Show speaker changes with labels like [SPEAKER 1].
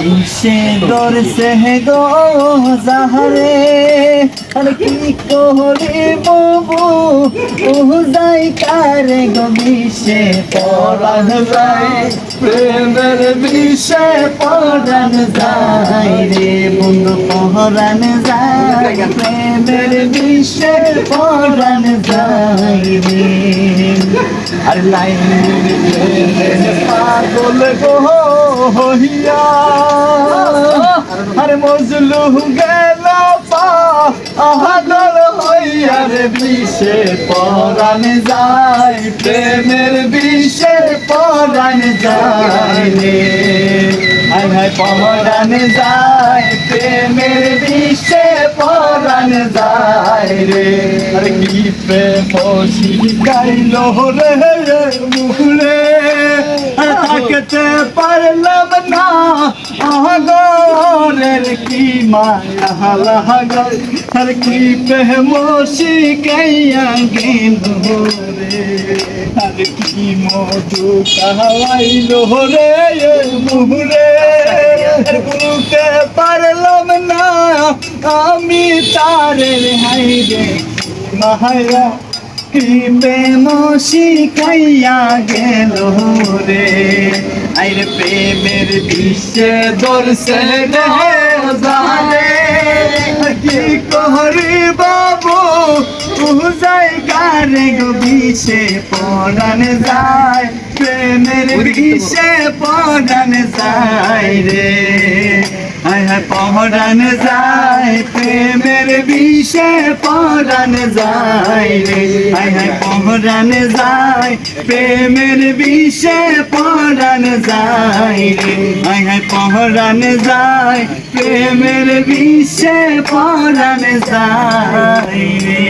[SPEAKER 1] কিসে দরছে গো যাহারে। আর কি কহরে বাবু, ও যাই কারে গো বিষে পরাণ যায়। প্রেমের বিষে পরাণ যায় রে বন্ধু পহরান যায়। প্রেমের বিষে পরাণ যায় রে। আর লাইন পাগল গো। আর মজলু গেল পা আহাগল হইয়া রে বিষে পরাণ যায়, প্রেমের বিষে পরাণ যায় পরাণ যায়, প্রেমের বিষে পরাণ যায় রে। আরে কি প্রেম শিখাইল রে থাকতে পারলাম না। আগরের কি মায়া লাগা আর কি প্রেম শিখাইয়া গেল রে আর কি মধু কাহাইল রে মুহরে। বুঝতে পারলাম না, আমি তারে হাই রে। মায়া কি প্রেম শিখাইয়া গেল রে আইরে প্রেমের বিশ্বে দর্শে জানে কি কহরি বাবু উজাই গারে গো বিশে পরান যায়। প্রেমের বিশে পরান যায় রে। পহরান যায়, প্রেমের বিষে পরান যায় রে। হায় হায় পহরান যায়, প্রেমের বিষে পরান যায় রে। হায় হায় পহরান যায়, প্রেমের বিষে পরান যায় রে।